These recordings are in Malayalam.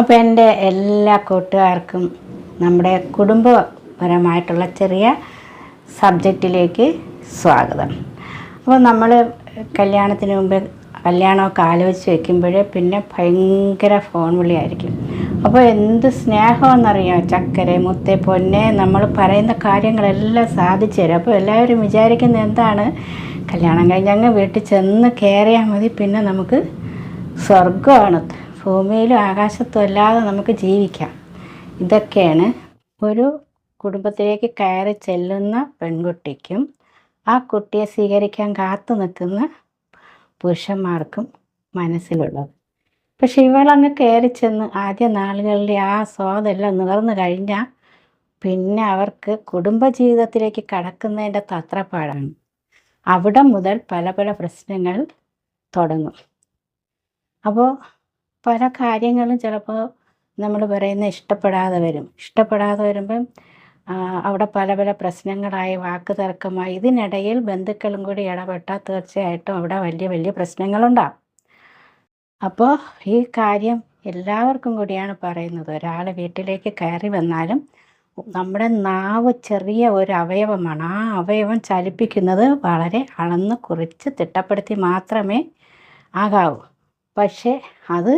അപ്പോൾ എന്റെ എല്ലാ കൂട്ടുകാർക്കും നമ്മുടെ കുടുംബപരമായിട്ടുള്ള ചെറിയ സബ്ജക്റ്റിലേക്ക് സ്വാഗതം. അപ്പോൾ നമ്മൾ കല്യാണത്തിന് മുമ്പ് കല്യാണമൊക്കെ ആലോചിച്ച് വെക്കുമ്പോഴേ പിന്നെ ഭയങ്കര ഫോൺ വിളിയായിരിക്കും. അപ്പോൾ എന്ത് സ്നേഹമെന്നറിയാം? ചക്കര മുത്തേ പൊന്നെ നമ്മൾ പറയുന്ന കാര്യങ്ങളെല്ലാം സാധിച്ചു തരും. അപ്പോൾ എല്ലാവരും വിചാരിക്കുന്നത് എന്താണ്? കല്യാണം കഴിഞ്ഞ് അങ്ങ് വീട്ടിൽ ചെന്ന് കയറിയാൽ മതി പിന്നെ നമുക്ക് സ്വർഗമാണ് ഭൂമിയിലും ആകാശത്തും അല്ലാതെ നമുക്ക് ജീവിക്കാം. ഇതൊക്കെയാണ് ഒരു കുടുംബത്തിലേക്ക് കയറി ചെല്ലുന്ന പെൺകുട്ടിക്കും ആ കുട്ടിയെ സ്വീകരിക്കാൻ കാത്തു നിൽക്കുന്ന പുരുഷന്മാർക്കും മനസ്സിലുള്ളത്. പക്ഷെ ഇവളങ്ങ് കയറി ചെന്ന് ആദ്യ നാളുകളിലെ ആ സ്വാദെല്ലാം നുകർന്നു കഴിഞ്ഞാൽ പിന്നെ അവർക്ക് കുടുംബജീവിതത്തിലേക്ക് കടക്കുന്നതിന്റെ തത്രപ്പാടാണ്. അവിടെ മുതൽ പല പല പ്രശ്നങ്ങൾ തുടങ്ങും. അപ്പോൾ പല കാര്യങ്ങളും ചിലപ്പോൾ നമ്മൾ പറയുന്ന ഇഷ്ടപ്പെടാതെ വരും. ഇഷ്ടപ്പെടാതെ വരുമ്പം അവിടെ പല പല പ്രശ്നങ്ങളായി വാക്ക് തർക്കമായി ഇതിനിടയിൽ ബന്ധുക്കളും കൂടി ഇടപെട്ടാൽ തീർച്ചയായിട്ടും അവിടെ വലിയ വലിയ പ്രശ്നങ്ങളുണ്ടാകും അപ്പോൾ ഈ കാര്യം എല്ലാവർക്കും കൂടിയാണ് പറയുന്നത്. ഒരാൾ വീട്ടിലേക്ക് കയറി വന്നാലും നമ്മുടെ നാവ് ചെറിയ ഒരു അവയവമാണ്. ആ അവയവം ചലിപ്പിക്കുന്നത് വളരെ അളന്ന് കുറിച്ച് തിട്ടപ്പെടുത്തി മാത്രമേ ആകാവൂ. പക്ഷേ അത്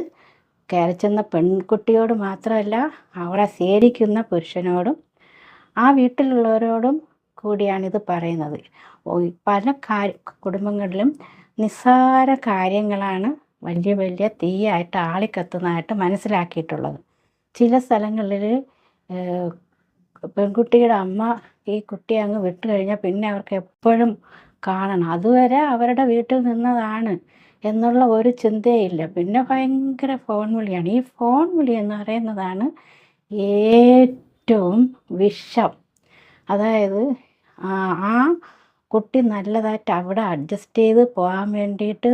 കയറി ചെന്ന പെൺകുട്ടിയോട് മാത്രമല്ല അവളെ സേവിക്കുന്ന പുരുഷനോടും ആ വീട്ടിലുള്ളവരോടും കൂടിയാണിത് പറയുന്നത്. പല കാര്യ കുടുംബങ്ങളിലും നിസ്സാര കാര്യങ്ങളാണ് വലിയ വലിയ തീയായിട്ട് ആളിക്കത്തുന്നതായിട്ട് മനസ്സിലാക്കിയിട്ടുള്ളത്. ചില സ്ഥലങ്ങളിൽ പെൺകുട്ടിയുടെ അമ്മ ഈ കുട്ടിയെ അങ്ങ് വിട്ടു കഴിഞ്ഞാൽ പിന്നെ അവർക്ക് എപ്പോഴും കാണണം. അതുവരെ അവരുടെ വീട്ടിൽ നിന്നതാണ് എന്നുള്ള ഒരു ചിന്തയില്ല. പിന്നെ ഭയങ്കര ഫോൺ വിളിയാണ്. ഈ ഫോൺ വിളി എന്ന് പറയുന്നതാണ് ഏറ്റവും വിഷം. അതായത് ആ കുട്ടി നല്ലതായിട്ട് അവിടെ അഡ്ജസ്റ്റ് ചെയ്ത് പോകാൻ വേണ്ടിയിട്ട്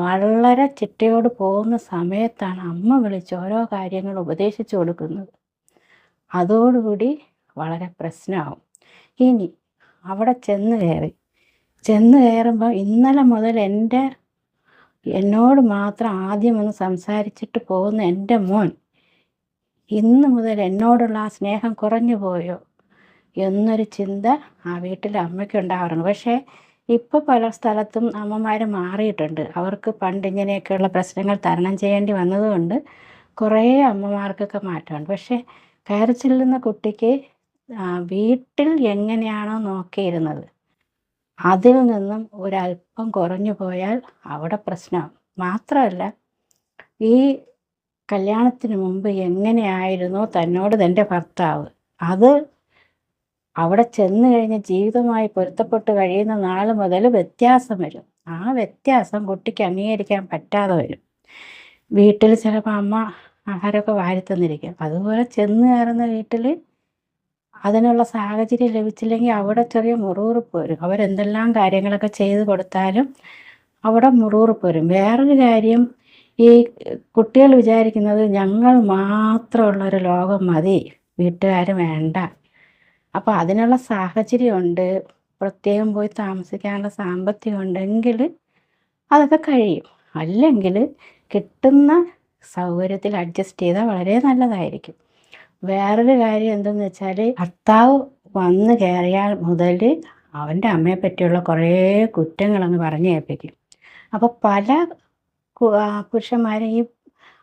വളരെ ചിട്ടയോട് പോകുന്ന സമയത്താണ് അമ്മ വിളിച്ച് ഓരോ കാര്യങ്ങൾ ഉപദേശിച്ചു കൊടുക്കുന്നത്. അതോടുകൂടി വളരെ പ്രശ്നമാവും. ഇനി അവിടെ ചെന്ന് കയറി. ചെന്ന് കയറുമ്പോൾ ഇന്നലെ മുതൽ എന്റെ എന്നോട് മാത്രം ആദ്യം ഒന്ന് സംസാരിച്ചിട്ട് പോകുന്ന എന്റെ മോൻ ഇന്ന് മുതൽ എന്നോടുള്ള ആ സ്നേഹം കുറഞ്ഞു പോയോ എന്നൊരു ചിന്ത ആ വീട്ടിലെ അമ്മയ്ക്ക് പക്ഷേ ഇപ്പോൾ പല സ്ഥലത്തും അമ്മമാർ മാറിയിട്ടുണ്ട്. അവർക്ക് പണ്ട് ഇങ്ങനെയൊക്കെയുള്ള പ്രശ്നങ്ങൾ തരണം ചെയ്യേണ്ടി വന്നതുകൊണ്ട് കുറേ അമ്മമാർക്കൊക്കെ മാറ്റമുണ്ട്. പക്ഷേ കയറി ചെല്ലുന്ന കുട്ടിക്ക് വീട്ടിൽ എങ്ങനെയാണോ നോക്കിയിരുന്നത്. അതിൽ നിന്നും ഒരല്പം കുറഞ്ഞു പോയാൽ അവിടെ പ്രശ്നമാകും മാത്രമല്ല ഈ കല്യാണത്തിന് മുമ്പ് എങ്ങനെയായിരുന്നോ തന്നോട് തന്റെ ഭർത്താവ്. അത് അവിടെ ചെന്ന് കഴിഞ്ഞ് ജീവിതമായി പൊരുത്തപ്പെട്ട് കഴിയുന്ന നാൾ മുതൽ വ്യത്യാസം വരും. ആ വ്യത്യാസം കുട്ടിക്ക് അംഗീകരിക്കാൻ പറ്റാതെ വരും. വീട്ടിൽ ചിലപ്പോൾ അമ്മ ആഹാരമൊക്കെ വാരി തന്നിരിക്കും. അതുപോലെ ചെന്ന് കയറുന്ന വീട്ടിൽ അതിനുള്ള സാഹചര്യം ലഭിച്ചില്ലെങ്കിൽ അവിടെ ചെറിയ മുറിവുറുപ്പ് വരും അവരെന്തെല്ലാം കാര്യങ്ങളൊക്കെ ചെയ്ത് കൊടുത്താലും അവിടെ മുറിവുറുപ്പ് വരും വേറൊരു കാര്യം ഈ കുട്ടികൾ വിചാരിക്കുന്നത് ഞങ്ങൾ മാത്രമുള്ളൊരു ലോകം മതി വീട്ടുകാർ വേണ്ട. അപ്പോൾ അതിനുള്ള സാഹചര്യമുണ്ട് പ്രത്യേകം പോയി താമസിക്കാനുള്ള സാമ്പത്തികം ഉണ്ടെങ്കിൽ അതൊക്കെ കഴിയും. അല്ലെങ്കിൽ കിട്ടുന്ന സൗകര്യത്തിൽ അഡ്ജസ്റ്റ് ചെയ്താൽ വളരെ നല്ലതായിരിക്കും. വേറൊരു കാര്യം എന്തെന്ന് വെച്ചാൽ ഭർത്താവ് വന്ന് കയറിയാൽ മുതൽ അവന്റെ അമ്മയെ പറ്റിയുള്ള കുറേ കുറ്റങ്ങളെന്ന് പറഞ്ഞു കേൾപ്പിക്കും അപ്പോൾ പല പുരുഷന്മാരെയും പുരുഷന്മാരും ഈ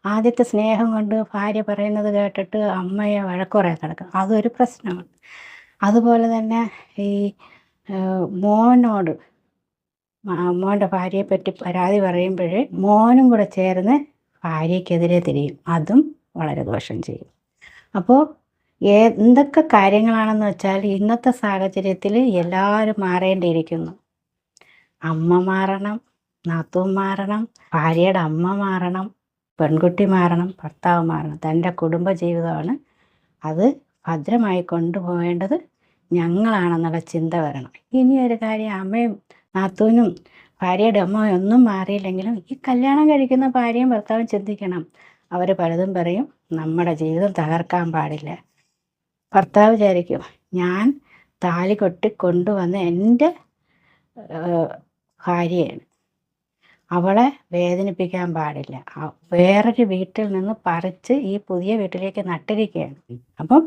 ആദ്യത്തെ സ്നേഹം കൊണ്ട് ഭാര്യ പറയുന്നത് കേട്ടിട്ട് അമ്മയെ വഴക്ക് പറയാൻ കിടക്കും അതൊരു പ്രശ്നമാണ്. അതുപോലെ തന്നെ ഈ മോനോട് മോന്റെ ഭാര്യയെ പറ്റി പരാതി പറയുമ്പോൾ മോനും കൂടെ ചേർന്ന് ഭാര്യയ്ക്കെതിരെ തിരിയും. അതും വളരെ ദോഷം ചെയ്യും. അപ്പോൾ എന്തൊക്കെ കാര്യങ്ങളാണെന്ന് വെച്ചാൽ ഇന്നത്തെ സാഹചര്യത്തിൽ എല്ലാവരും മാറേണ്ടിയിരിക്കുന്നു. അമ്മ മാറണം നാത്തൂൻ മാറണം ഭാര്യയുടെ അമ്മ മാറണം പെൺകുട്ടി മാറണം ഭർത്താവ് മാറണം. തന്റെ കുടുംബ ജീവിതമാണ് അത് ഭദ്രമായി കൊണ്ടുപോകേണ്ടത് ഞങ്ങളാണെന്നുള്ള ചിന്ത വരണം. ഇനി ഒരു കാര്യം അമ്മയും നാത്തൂനും ഭാര്യയുടെ അമ്മയും ഒന്നും മാറിയില്ലെങ്കിലും ഈ കല്യാണം കഴിക്കുന്ന ഭാര്യയും ഭർത്താവും ചിന്തിക്കണം. അവർ പലതും പറയും. നമ്മുടെ ജീവിതം തകർക്കാൻ പാടില്ല. ഭർത്താവ് വിചാരിക്കും ഞാൻ താലി കൊട്ടി കൊണ്ടുവന്ന എന്റെ ഭാര്യയാണ്. അവളെ വേദനിപ്പിക്കാൻ പാടില്ല. വേറൊരു വീട്ടിൽ നിന്ന് പറിച്ച് ഈ പുതിയ വീട്ടിലേക്ക് നട്ടിരിക്കുകയാണ്. അപ്പം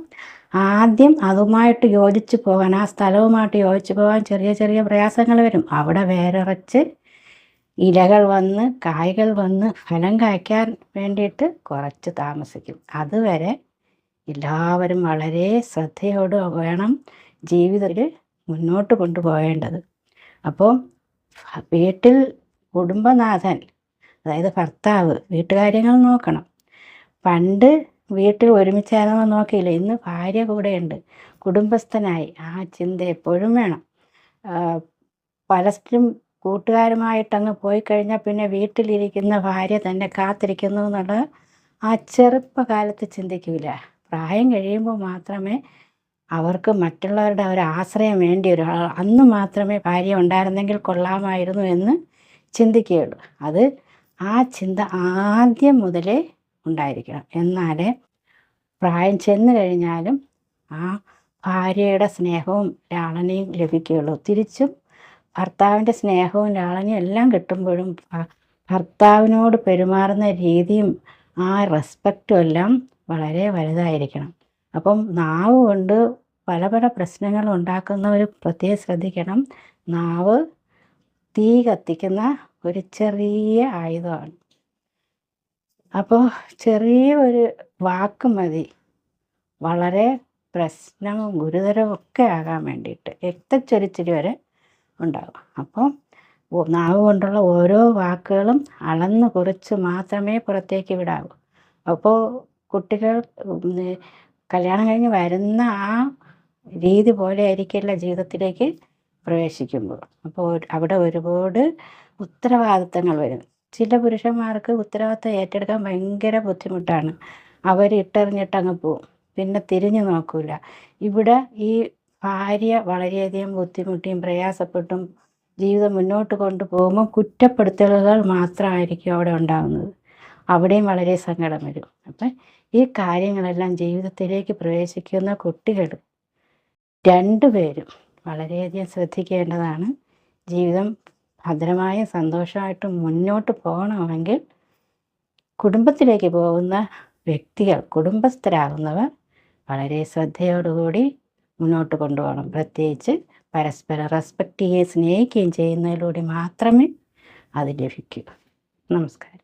ആദ്യം അതുമായിട്ട് യോജിച്ച് പോകാൻ ആ സ്ഥലവുമായിട്ട് യോജിച്ച് പോകാൻ ചെറിയ ചെറിയ പ്രയാസങ്ങൾ വരും. അവിടെ വേരറച്ച് ഇലകൾ വന്ന് കായ്കൾ വന്ന് ഫലം കായ്ക്കാൻ വേണ്ടിയിട്ട് കുറച്ച് താമസിക്കും. അതുവരെ എല്ലാവരും വളരെ ശ്രദ്ധയോട് വേണം ജീവിതത്തിൽ മുന്നോട്ട് കൊണ്ടുപോകേണ്ടത്. അപ്പോൾ വീട്ടിൽ കുടുംബനാഥൻ അതായത് ഭർത്താവ് വീട്ടുകാര്യങ്ങൾ നോക്കണം. പണ്ട് വീട്ടിൽ ഒരുമിച്ചായിരുന്നോ നോക്കിയില്ല. ഇന്ന് ഭാര്യ കൂടെയുണ്ട്. കുടുംബസ്ഥനായി. ആ ചിന്ത എപ്പോഴും വേണം. പലരും കൂട്ടുകാരുമായിട്ടങ്ങ് പോയി കഴിഞ്ഞാൽ പിന്നെ വീട്ടിലിരിക്കുന്ന ഭാര്യ തന്നെ കാത്തിരിക്കുന്നു എന്നുള്ള ആ ചെറുപ്പകാലത്ത് ചിന്തിക്കില്ല പ്രായം കഴിയുമ്പോൾ മാത്രമേ അവർക്ക് മറ്റുള്ളവരുടെ ഒരു ആശ്രയം വേണ്ടി ഒരു അന്ന് മാത്രമേ ഭാര്യ ഉണ്ടായിരുന്നെങ്കിൽ കൊള്ളാമായിരുന്നു എന്ന് ചിന്തിക്കുകയുള്ളൂ. അത് ആ ചിന്ത ആദ്യം മുതലേ ഉണ്ടായിരിക്കണം. എന്നാലേ പ്രായം ചെന്ന് കഴിഞ്ഞാലും ആ ഭാര്യയുടെ സ്നേഹവും ലാളനയും ലഭിക്കുകയുള്ളൂ. തിരിച്ചും ഭർത്താവിന്റെ സ്നേഹവും ലാളനയും എല്ലാം കിട്ടുമ്പോഴും ഭർത്താവിനോട് പെരുമാറുന്ന രീതിയും ആ റെസ്പെക്റ്റും എല്ലാം വളരെ വലുതായിരിക്കണം. അപ്പം നാവ് കൊണ്ട് പല പല പ്രശ്നങ്ങൾ ഉണ്ടാക്കുന്നവർ പ്രത്യേകം ശ്രദ്ധിക്കണം. നാവ് തീ കത്തിക്കുന്ന ഒരു ചെറിയ ആയുധമാണ്. അപ്പോൾ ചെറിയ ഒരു വാക്ക് മതി. വളരെ പ്രശ്നവും ഗുരുതരവും ഒക്കെ ആകാൻ വേണ്ടിയിട്ട്. രക്തച്ചൊരിച്ചിരി വരെ ഉണ്ടാകും. അപ്പോൾ നാവ് കൊണ്ടുള്ള ഓരോ വാക്കുകളും അളന്ന് കുറച്ച് മാത്രമേ പുറത്തേക്ക് വിടാവൂ. അപ്പോൾ കുട്ടികൾ കല്യാണം കഴിഞ്ഞ് വരുന്ന ആ രീതി പോലെ ആയിരിക്കില്ല ജീവിതത്തിലേക്ക് പ്രവേശിക്കുമ്പോൾ. അപ്പോൾ അവിടെ ഒരുപാട് ഉത്തരവാദിത്തങ്ങൾ വരും. ചില പുരുഷന്മാർക്ക് ഉത്തരവാദിത്തം ഏറ്റെടുക്കാൻ ഭയങ്കര ബുദ്ധിമുട്ടാണ്. അവർ ഇട്ടെറിഞ്ഞിട്ടങ്ങ് പോവും. പിന്നെ തിരിഞ്ഞു നോക്കൂല. ഇവിടെ ഈ ഭാര്യ വളരെയധികം ബുദ്ധിമുട്ടിയും പ്രയാസപ്പെട്ടും ജീവിതം മുന്നോട്ട് കൊണ്ടുപോകുമ്പോൾ കുറ്റപ്പെടുത്തലുകൾ മാത്രമായിരിക്കും അവിടെ ഉണ്ടാകുന്നത്. അവിടെയും വളരെ സങ്കടം വരും. അപ്പം ഈ കാര്യങ്ങളെല്ലാം ജീവിതത്തിലേക്ക് പ്രവേശിക്കുന്ന കുട്ടികൾ രണ്ടുപേരും വളരെയധികം ശ്രദ്ധിക്കേണ്ടതാണ്. ജീവിതം ഭദ്രമായ സന്തോഷമായിട്ടും മുന്നോട്ട് പോകണമെങ്കിൽ കുടുംബത്തിലേക്ക് പോകുന്ന വ്യക്തികൾ കുടുംബസ്ഥരാകുന്നവർ വളരെ ശ്രദ്ധയോടുകൂടി മുന്നോട്ട് കൊണ്ടുപോകണം. പ്രത്യേകിച്ച് പരസ്പരം റെസ്പെക്റ്റ് ചെയ്യുകയും സ്നേഹിക്കുകയും ചെയ്യുന്നതിലൂടെ മാത്രമേ അത് ലഭിക്കൂ. നമസ്കാരം.